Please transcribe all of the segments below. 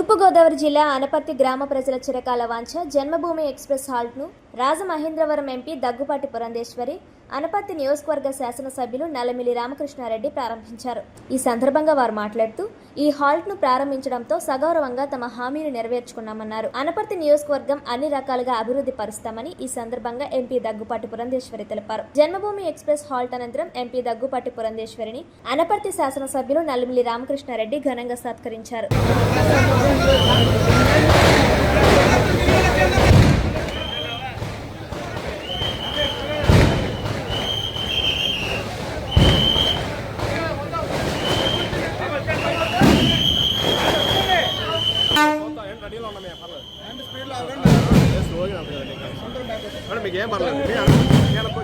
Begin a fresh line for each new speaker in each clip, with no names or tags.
తూర్పుగోదావరి జిల్లా అనపర్తి గ్రామ ప్రజల చిరకాల వాంఛ జన్మభూమి ఎక్స్ప్రెస్ హాల్ట్ను రాజమహేంద్రవరం ఎంపీ దగ్గుపాటి పురంధేశ్వరి అనపర్తి నియోజకవర్గ శాసనసభ్యులు నల్లమిల్లి రామకృష్ణారెడ్డి ప్రారంభించారు. ఈ సందర్భంగా వారు మాట్లాడుతూ ఈ హాల్ట్ను ప్రారంభించడంతో సగౌరవంగా తమ హామీని నెరవేర్చుకున్నామన్నారు. అనపర్తి నియోజకవర్గం అన్ని రకాలుగా అభివృద్ధి పరుస్తామని ఈ సందర్భంగా ఎంపీ దగ్గుపాటి పురంధేశ్వరి తెలిపారు. జన్మభూమి ఎక్స్ప్రెస్ హాల్ట్ అనంతరం ఎంపీ దగ్గుపాటి పురంధేశ్వరిని అనపర్తి శాసనసభ్యులు నల్లమిల్లి రామకృష్ణారెడ్డి ఘనంగా సత్కరించారు.
మేడం మీకు ఏం పర్లేదు మీరు నేను అనుకో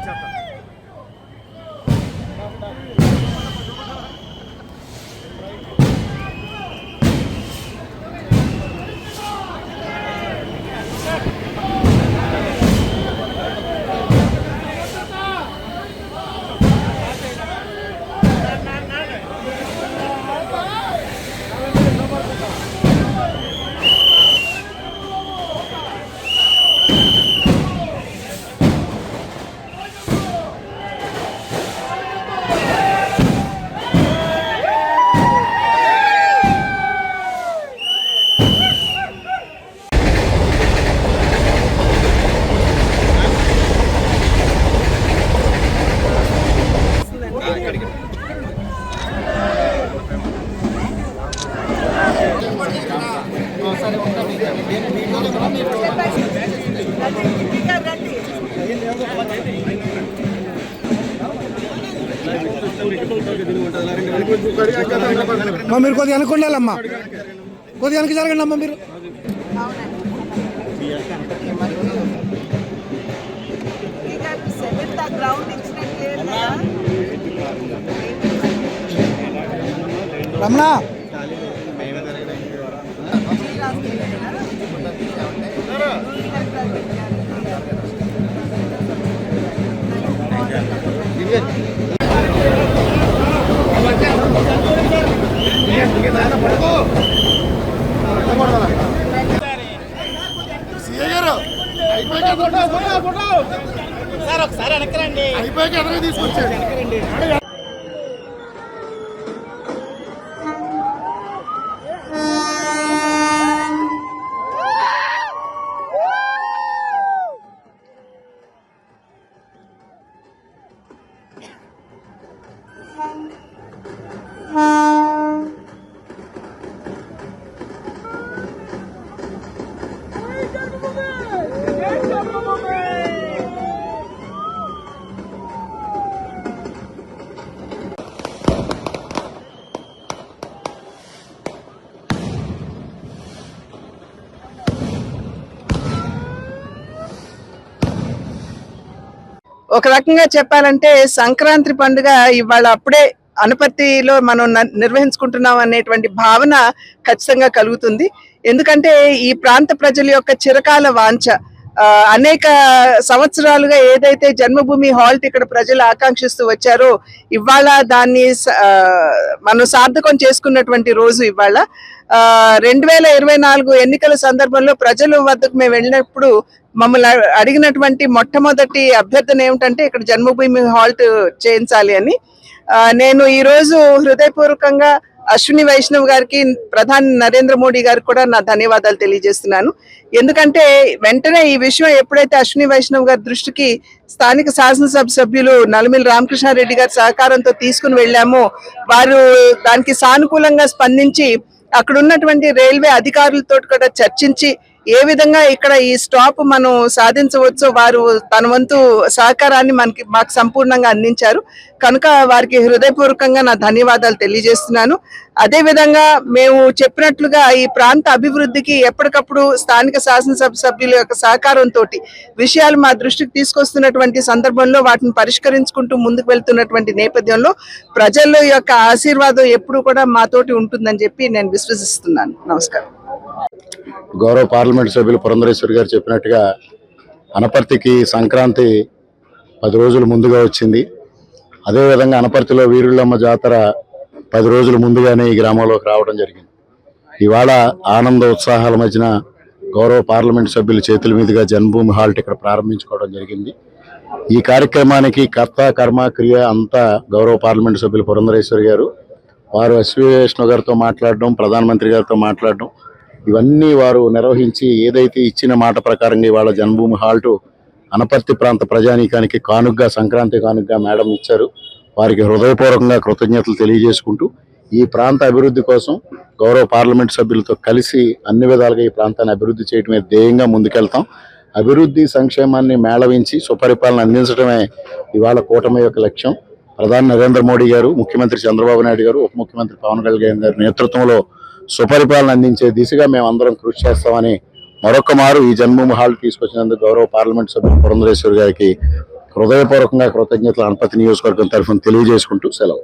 మీరు కొద్దిగా అనుకుండాలమ్మా. కొద్దిగా వెనక జరగండి అమ్మా మీరు.
సెవెంత్ ఆ గ్రౌండ్ ఇచ్చినట్లేదు
రమణ
అయిపోయాక ఎదురుగా తీసుకొచ్చాడు
ఒక రకంగా చెప్పాలంటే సంక్రాంతి పండుగ ఇవాళ అప్పుడే అనుపత్తిలో మనం న- నిర్వహించుకుంటున్నాం అనేటువంటి భావన ఖచ్చితంగా కలుగుతుంది. ఎందుకంటే ఈ ప్రాంత ప్రజల యొక్క చిరకాల వాంఛ అనేక సంవత్సరాలుగా ఏదైతే జన్మభూమి హాల్ట్ ఇక్కడ ప్రజలు ఆకాంక్షిస్తూ వచ్చారో ఇవాళ దాన్ని మనం సార్థకం చేసుకున్నటువంటి రోజు ఇవాళ. రెండు వేల ఇరవై నాలుగు ఎన్నికల సందర్భంలో ప్రజల వద్దకు మేము వెళ్ళినప్పుడు మమ్మల్ని అడిగినటువంటి మొట్టమొదటి అభ్యర్థన ఏమిటంటే ఇక్కడ జన్మభూమి హాల్ట్ చేయించాలి అని. నేను ఈరోజు హృదయపూర్వకంగా అశ్విని వైష్ణవ్ గారికి ప్రధాని నరేంద్ర మోడీ గారికి కూడా నా ధన్యవాదాలు తెలియజేస్తున్నాను. ఎందుకంటే వెంటనే ఈ విషయం ఎప్పుడైతే అశ్విని వైష్ణవ్ గారి దృష్టికి స్థానిక శాసనసభ సభ్యులు నలమిల్లి రామకృష్ణారెడ్డి గారి సహకారంతో తీసుకుని వెళ్ళామో వారు దానికి సానుకూలంగా స్పందించి అక్కడ ఉన్నటువంటి రైల్వే అధికారులతో కూడా చర్చించి ఏ విధంగా ఇక్కడ ఈ స్టాప్ మనం సాధించవచ్చో వారు తన వంతు సహకారాన్ని మనకి మాకు సంపూర్ణంగా అందించారు. కనుక వారికి హృదయపూర్వకంగా నా ధన్యవాదాలు తెలియజేస్తున్నాను. అదే విధంగా మేము చెప్పినట్లుగా ఈ ప్రాంత అభివృద్ధికి ఎప్పటికప్పుడు స్థానిక శాసనసభ సభ్యుల యొక్క సహకారంతో విషయాలు మా దృష్టికి తీసుకొస్తున్నటువంటి సందర్భంలో వాటిని పరిష్కరించుకుంటూ ముందుకు వెళ్తున్నటువంటి నేపథ్యంలో ప్రజల యొక్క ఆశీర్వాదం ఎప్పుడు కూడా మాతోటి ఉంటుందని చెప్పి నేను విశ్వసిస్తున్నాను. నమస్కారం.
గౌరవ పార్లమెంట్ సభ్యులు పురంధరేశ్వరి గారు చెప్పినట్టుగా అనపర్తికి సంక్రాంతి పది రోజులు ముందుగా వచ్చింది. అదేవిధంగా అనపర్తిలో వీరుళ్ళమ్మ జాతర పది రోజులు ముందుగానే ఈ గ్రామంలోకి రావడం జరిగింది. ఇవాళ ఆనంద ఉత్సాహాల మధ్యన గౌరవ పార్లమెంట్ సభ్యుల చేతుల మీదుగా జన్మభూమి హాల్ట్ ఇక్కడ ప్రారంభించుకోవడం జరిగింది. ఈ కార్యక్రమానికి కర్త కర్మ క్రియ అంతా గౌరవ పార్లమెంట్ సభ్యులు పురంధరేశ్వరి గారు వారు ఎస్వి వైష్ణవ్ గారితో మాట్లాడడం ప్రధానమంత్రి గారితో మాట్లాడడం ఇవన్నీ వారు నిర్వహించి ఏదైతే ఇచ్చిన మాట ప్రకారంగా ఇవాళ జన్మభూమి హాల్టు అనపర్తి ప్రాంత ప్రజానీకానికి కానుగ్గా సంక్రాంతి కానుగ్గా మేడం ఇచ్చారు. వారికి హృదయపూర్వకంగా కృతజ్ఞతలు తెలియజేసుకుంటూ ఈ ప్రాంత అభివృద్ధి కోసం గౌరవ పార్లమెంట్ సభ్యులతో కలిసి అన్ని విధాలుగా ఈ ప్రాంతాన్ని అభివృద్ధి చేయడమే ధ్యేయంగా ముందుకెళ్తాం. అభివృద్ధి సంక్షేమాన్ని మేళవించి సుపరిపాలన అందించడమే ఇవాళ కూటమి యొక్క లక్ష్యం. ప్రధాని నరేంద్ర మోడీ గారు ముఖ్యమంత్రి చంద్రబాబు నాయుడు గారు ఉప ముఖ్యమంత్రి పవన్ కళ్యాణ్ గారి నేతృత్వంలో సుపరిపాలన అందించే దిశగా మేము అందరం కృషి చేస్తామని మరొక మారు ఈ జన్మభూమి హాల్ తీసుకొచ్చినందుకు గౌరవ పార్లమెంట్ సభ్యులు పురంధరేశ్వరి గారికి హృదయపూర్వకంగా కృతజ్ఞతలు అనపతి నియోజకవర్గం తరఫున తెలియజేసుకుంటూ సెలవు.